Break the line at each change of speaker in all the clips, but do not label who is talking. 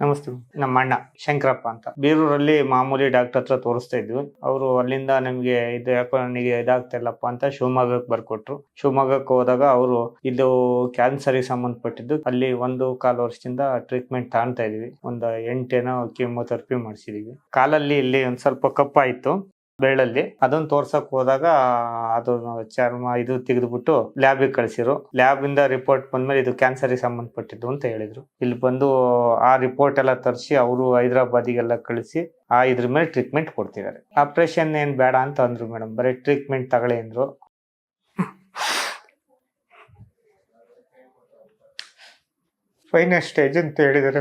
ನಮಸ್ತೆ, ನಮ್ಮ ಅಣ್ಣ ಶಂಕರಪ್ಪ ಅಂತ. ಬೀರೂರಲ್ಲಿ ಮಾಮೂಲಿ ಡಾಕ್ಟರ್ ಹತ್ರ ತೋರಿಸ್ತಾ ಇದ್ವಿ. ಅವರು ಅಲ್ಲಿಂದ ನಮ್ಗೆ ಇದು ಯಾಕೋ ನನಗೆ ಇದಾಗ್ತಾ ಇಲ್ಲಪ್ಪ ಅಂತ ಶಿವಮೊಗ್ಗಕ್ಕೆ ಬರ್ಕೊಟ್ರು. ಶಿವಮೊಗ್ಗಕ್ಕೆ ಹೋದಾಗ ಅವರು ಇದು ಕ್ಯಾನ್ಸರ್ಗೆ ಸಂಬಂಧಪಟ್ಟಿದ್ದು, ಅಲ್ಲಿ ಒಂದು ಕಾಲು ವರ್ಷದಿಂದ ಟ್ರೀಟ್ಮೆಂಟ್ ತಾಣ್ತಾ ಇದೀವಿ. ಒಂದು ಎಂಟೇನೋ ಕೀಮೋಥೆರಪಿ ಮಾಡಿಸಿದೀವಿ. ಕಾಲಲ್ಲಿ ಇಲ್ಲಿ ಒಂದು ಸ್ವಲ್ಪ ಕಪ್ಪಾಯ್ತು. ಬೆರಳಲ್ಲಿ ಅದನ್ನ ತೋರ್ಸಕ್ ಹೋದಾಗ, ಅದು ಚರ್ಮ ಇದು ತೆಗೆದ್ಬಿಟ್ಟು ಲ್ಯಾಬಿಗೆ ಕಳ್ಸಿರು ಲ್ಯಾಬ್ ಇಂದ ರಿಪೋರ್ಟ್ ಬಂದ್ಮೇಲೆ ಇದು ಕ್ಯಾನ್ಸರ್ಗೆ ಸಂಬಂಧಪಟ್ಟಿದ್ದು ಅಂತ ಹೇಳಿದ್ರು. ಇಲ್ಲಿ ಬಂದು ಆ ರಿಪೋರ್ಟ್ ಎಲ್ಲ ತರಿಸಿ ಅವರು ಹೈದರಾಬಾದಿಗೆಲ್ಲ ಕಳಿಸಿ, ಆ ಇದ್ರ ಮೇಲೆ ಟ್ರೀಟ್ಮೆಂಟ್ ಕೊಡ್ತಿದ್ದಾರೆ. ಆಪರೇಷನ್ ಏನ್ ಬೇಡ ಅಂತ ಅಂದ್ರು ಮೇಡಮ್. ಬರೀ ಟ್ರೀಟ್ಮೆಂಟ್ ತಗೊಳ್ಳಿ ಅಂದ್ರು. ಫೈನಲ್ ಸ್ಟೇಜ್ ಅಂತ ಹೇಳಿದ್ದಾರೆ.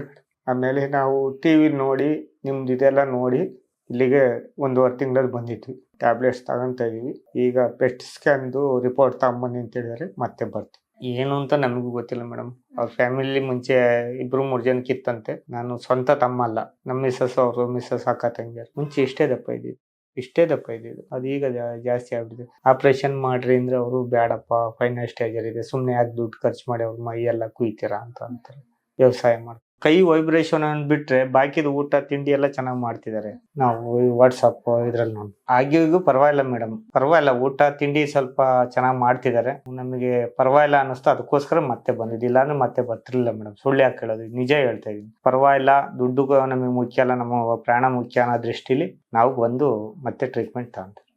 ಆಮೇಲೆ ನಾವು ಟಿವಿ ನೋಡಿ, ನಿಮ್ದು ಇದೆಲ್ಲ ನೋಡಿ ಇಲ್ಲಿಗೆ ಒಂದೂವರೆ ತಿಂಗಳಲ್ಲಿ ಬಂದಿದ್ವಿ ಟ್ಯಾಬ್ಲೆಟ್ಸ್ ತಗೊಂತ ಇದೀವಿ ಈಗ ಪೆಟ್ ಸ್ಕ್ಯಾನ್ದು ರಿಪೋರ್ಟ್ ತಗೊಂಬನ್ನಿ ಅಂತ ಹೇಳಿದ್ರೆ, ಮತ್ತೆ ಬರ್ತೀವಿ ಏನು ಅಂತ ನಮಗೂ ಗೊತ್ತಿಲ್ಲ ಮೇಡಮ್ ಅವ್ರ ಫ್ಯಾಮಿಲಿ ಮುಂಚೆ ಇಬ್ರು ಮೂರು ಜನಕ್ಕಿತ್ತಂತೆ ನಾನು ಸ್ವಂತ ತಮ್ಮ ಅಲ್ಲ. ನಮ್ಮ ಮಿಸ್ಸಸ್ ಅವರು ಮಿಸ್ಸಸ್ ಅಕ್ಕ ತಂಗಿಯರು. ಮುಂಚೆ ಇಷ್ಟೇ ದಪ್ಪ ಇದ್ದಿದ್ದು. ಇಷ್ಟೇ ದಪ್ಪ ಇದ್ದಿದ್ದು. ಅದು ಈಗ ಜಾಸ್ತಿ ಆಗ್ಬಿಟ್ಟಿದೆ. ಆಪರೇಷನ್ ಮಾಡ್ರಿ ಅಂದ್ರೆ ಅವರು ಬೇಡಪ್ಪ ಫೈನಲ್ ಸ್ಟೇಜ್ ಇದೆ. ಸುಮ್ಮನೆ ಯಾಕೆ ದುಡ್ಡು ಖರ್ಚು ಮಾಡಿ ಅವ್ರ ಮೈ ಎಲ್ಲ ಕುಯ್ತೀರಾ ಅಂತ ಅಂತಾರೆ. ವ್ಯವಸಾಯ ಮಾಡಿ ಕೈ ವೈಬ್ರೇಷನ್ ಬಿಟ್ರೆ ಬಾಕಿದ ಊಟ, ತಿಂಡಿ ಎಲ್ಲ ಚೆನ್ನಾಗಿ ಮಾಡ್ತಿದ್ದಾರೆ ನಾವು ವಾಟ್ಸಪ್ ಇದ್ರಲ್ಲಿ ನೋಡಿ. ಆಗಿಗೂ ಪರವಾಗಿಲ್ಲ ಮೇಡಮ್ ಪರವಾಗಿಲ್ಲ, ಊಟ, ತಿಂಡಿ ಸ್ವಲ್ಪ ಚೆನ್ನಾಗಿ ಮಾಡ್ತಿದ್ದಾರೆ ನಮಗೆ ಪರವಾಗಿಲ್ಲ ಅನ್ನಿಸ್ತು. ಅದಕ್ಕೋಸ್ಕರ ಮತ್ತೆ ಬಂದಿದ್ದಿಲ್ಲ ಇಲ್ಲಾಂದ್ರೆ ಮತ್ತೆ ಬರ್ತಿರ್ಲಿಲ್ಲ ಮೇಡಮ್ ಸುಳ್ಳು ಯಾಕೆ ಹೇಳೋದು? ನಿಜ ಹೇಳ್ತಾ ಇದೀನಿ ಪರವಾಗಿಲ್ಲ, ದುಡ್ಡು ನಮಗೆ ಮುಖ್ಯ ಅಲ್ಲ, ನಮ್ಮ ಪ್ರಾಣ ಮುಖ್ಯ ಅನ್ನೋ ದೃಷ್ಟಿಲಿ ನಾವು ಬಂದು ಮತ್ತೆ ಟ್ರೀಟ್ಮೆಂಟ್ ತಗೊಂತೀವಿ.